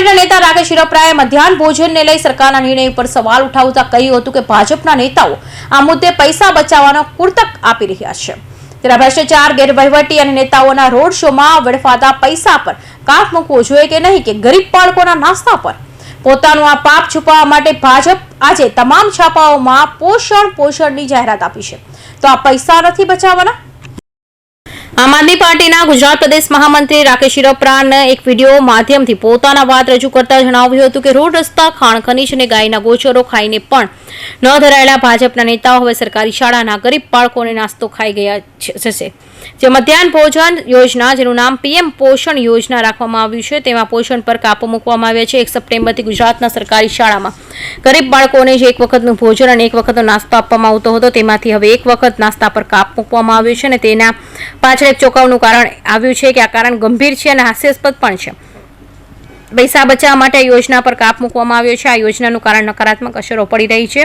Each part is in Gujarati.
પાર્ટીના નેતા રાકેશ શિરોપરાએ મધ્યાહન ભોજનને લઈ સરકારના નિર્ણય પર સવાલ ઉઠાવતા કહ્યું હતું કે ભાજપના નેતાઓ આ મુદ્દે પૈસા બચાવવાનો કુર્તક આપી રહ્યા છે. તેના ભ્રષ્ટાચાર, ગેરવહીવટી અને નેતાઓના રોડ શોમાં વેડફાતા પૈસા પર કાપ મૂકવો જોઈએ કે નહીં કે ગરીબ બાળકોના નાસ્તા પર? પોતાનું આ પાપ છુપાવવા માટે ભાજપ આજે તમામ છાપાઓમાં પોષણ પોષણની જાહેરાત આપી છે. તો આ પૈસા નથી બચાવવાના? આમ આદમી પાર્ટીના ગુજરાત પ્રદેશ મહામંત્રી રાકેશ શિરોપરાને એક વીડિયો માધ્યમથી પોતાના વાત રજૂ કરતા જણાવ્યું હતું કે રોડ રસ્તા, ખાણ ખનીજ અને ગાયના ગોચરો ખાઈને પણ ન ધરાયેલા ભાજપના નેતાઓ હવે સરકારી શાળાના ગરીબ બાળકોને નાસ્તો ખાઈ ગયા જશે. જે મધ્યાહન ભોજન યોજના, જેનું નામ પીએમ પોષણ યોજના રાખવામાં આવ્યું છે. તેમાં પોષણ પર કાપો મૂકવામાં આવ્યા છે. એક સપ્ટેમ્બરથી ગુજરાતના સરકારી શાળામાં ગરીબ બાળકોને જે એક વખતનું ભોજન અને એક વખતનો નાસ્તો આપવામાં આવતો હતો, તેમાંથી હવે એક વખત નાસ્તા પર કાપ મૂકવામાં આવ્યો છે અને તેના પાછળ એક ચોંકાવનું કારણ આવ્યું છે કે આ કારણ ગંભીર છે અને હાસ્યાસ્પદ પણ છે. પૈસા બચાવવા માટે યોજના પર કાપ મૂકવામાં આવ્યો છે. આ યોજનાનું કારણ નકારાત્મક અસરો પડી રહી છે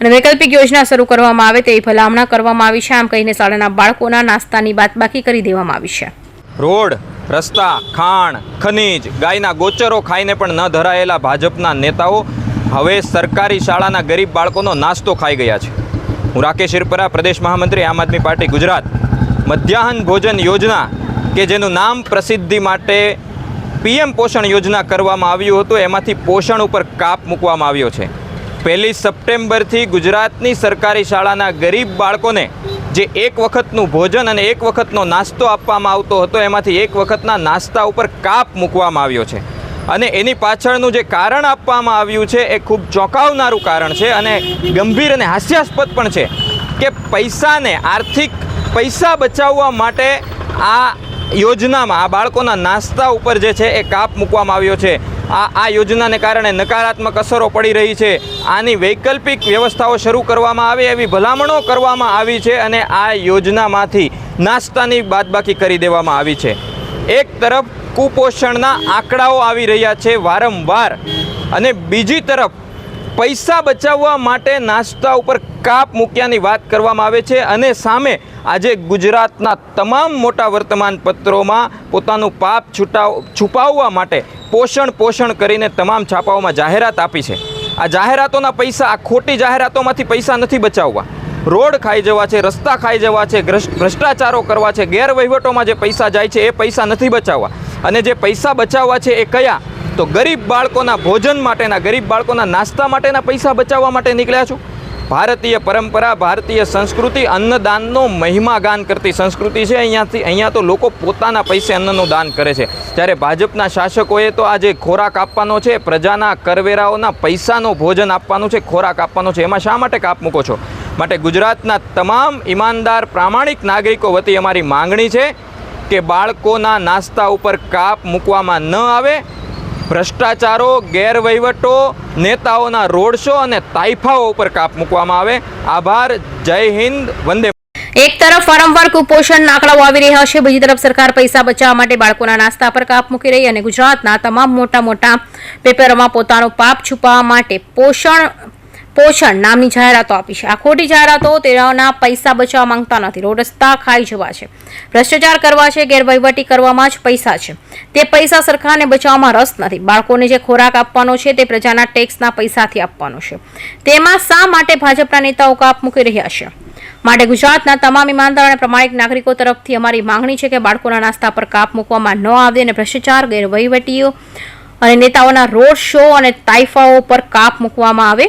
અને વૈકલ્પિક યોજના શરૂ કરવામાં આવે તેવી ભલામણા કરવામાં આવી છે. આમ કહીને શાળાના બાળકોના નાસ્તાની બાદબાકી કરી દેવામાં આવી છે. રોડ, રસ્તા, ખાણ, ખનીજ, ગાયના ગોચરો ખાઈને પણ ન ધરાયેલા ભાજપના નેતાઓ હવે સરકારી શાળાના ગરીબ બાળકોનો નાસ્તો ખાઈ ગયા છે. હું રાકેશ શિરપરા પ્રદેશ મહામંત્રી, આમ આદમી પાર્ટી, ગુજરાત. મધ્યાહન ભોજન યોજના, કે જેનું નામ પ્રસિદ્ધિ માટે પીએમ પોષણ યોજના કરવામાં આવ્યું હતું, એમાંથી પોષણ ઉપર કાપ મૂકવામાં આવ્યો છે. પહેલી સપ્ટેમ્બરથી ગુજરાતની સરકારી શાળાના ગરીબ બાળકોને જે એક વખતનું ભોજન અને એક વખતનો નાસ્તો આપવામાં આવતો હતો, એમાંથી એક વખતના નાસ્તા ઉપર કાપ મૂકવામાં આવ્યો છે. અને એની પાછળનું જે કારણ આપવામાં આવ્યું છે, એ ખૂબ ચોંકાવનારું કારણ છે અને ગંભીર અને હાસ્યાસ્પદ પણ છે, કે પૈસાને આર્થિક પૈસા બચાવવા માટે આ યોજનામાં, આ બાળકોના નાસ્તા ઉપર જે છે એ કાપ મૂકવામાં આવ્યો છે. આ આ યોજનાને કારણે નકારાત્મક અસરો પડી રહી છે. આની વૈકલ્પિક વ્યવસ્થાઓ શરૂ કરવામાં આવે એવી ભલામણો કરવામાં આવી છે અને આ યોજનામાંથી નાસ્તાની બાદબાકી કરી દેવામાં આવી છે. એક તરફ કુપોષણના આંકડાઓ આવી રહ્યા છે વારંવાર અને બીજી તરફ પૈસા બચાવવા માટે નાસ્તા ઉપર કાપ મૂક્યાની વાત કરવામાં આવે છે અને સામે આજે ગુજરાતના તમામ મોટા વર્તમાન પત્રોમાં પોતાનું પાપ છૂટાવ, છુપાવવા માટે પોષણ પોષણ કરીને તમામ છાપાઓમાં જાહેરાત આપી છે. આ જાહેરાતોના પૈસા, આ ખોટી જાહેરાતોમાંથી પૈસા નથી બચાવવા. રોડ ખાઈ જવા છે, રસ્તા ખાઈ જવા છે ભ્રષ્ટાચારો કરવા છે, ગેરવહીવટોમાં જે પૈસા જાય છે એ પૈસા નથી બચાવવા. અને જે પૈસા બચાવવા છે એ કયા? તો ગરીબ બાળકોના ભોજન માટેના, ગરીબ બાળકોના નાસ્તા માટેના પૈસા બચાવવા માટે નીકળ્યા છું? ભારતીય પરંપરા, ભારતીય સંસ્કૃતિ અન્નદાનનો મહિમા ગાન કરતી સંસ્કૃતિ છે. અહીંયાથી, અહીંયા તો લોકો પોતાના પૈસે અન્નનું દાન કરે છે. જ્યારે ભાજપના શાસકોએ તો આ જે ખોરાક આપવાનો છે, પ્રજાના કરવેરાઓના પૈસાનો ભોજન આપવાનું છે, ખોરાક આપવાનો છે. એમાં શા માટે કાપ મૂકો છો? માટે ગુજરાતના તમામ ઈમાનદાર, પ્રામાણિક નાગરિકો વતી અમારી માંગણી છે કે બાળકોના નાસ્તા ઉપર કાપ મૂકવામાં ન આવે. ભ્રષ્ટાચારો, ગેરવહીવટો, નેતાઓના રોડ શો અને તાઇફાઓ ઉપર કાપ મૂકવામાં આવે. આભાર, જય હિન્દ, વંદે એક તરફ વારંવાર કુપોષણના આંકડાઓ આવી રહ્યા છે, બીજી તરફ સરકાર પૈસા બચાવવા માટે બાળકોના નાસ્તા પર કાપ મૂકી રહી અને ગુજરાતના તમામ મોટા મોટા પેપરોમાં પોતાનો પાપ છુપાવવા માટે પોષણ પોષણ નામની જાહેરાતો આપી છે. આ ખોટી જાહેરાતો તેના પૈસા બચાવવા માંગતા નથી. રોડ રસ્તા ખાઈ જવા છે. ભ્રષ્ટાચાર કરવા છે, ગેરવહીવટી કરવામાં જ પૈસા છે. તે પૈસા સરકારને બચાવવામાં રસ નથી. બાળકોને જે ખોરાક આપવાનો છે તે પ્રજાના ટેક્સના પૈસાથી આપવાનો છે. તેમાં શા માટે ભાજપના નેતાઓ કાપ મૂકી રહ્યા છે? માટે ગુજરાતના તમામ ઈમાનદાર અને પ્રમાણિક નાગરિકો તરફથી અમારી માંગણી છે કે બાળકોના નાસ્તા પર કાપ મૂકવામાં ન આવે અને ભ્રષ્ટાચાર, ગેરવહીવટીઓ અને નેતાઓના રોડ શો અને તાઇફાઓ પર કાપ મૂકવામાં આવે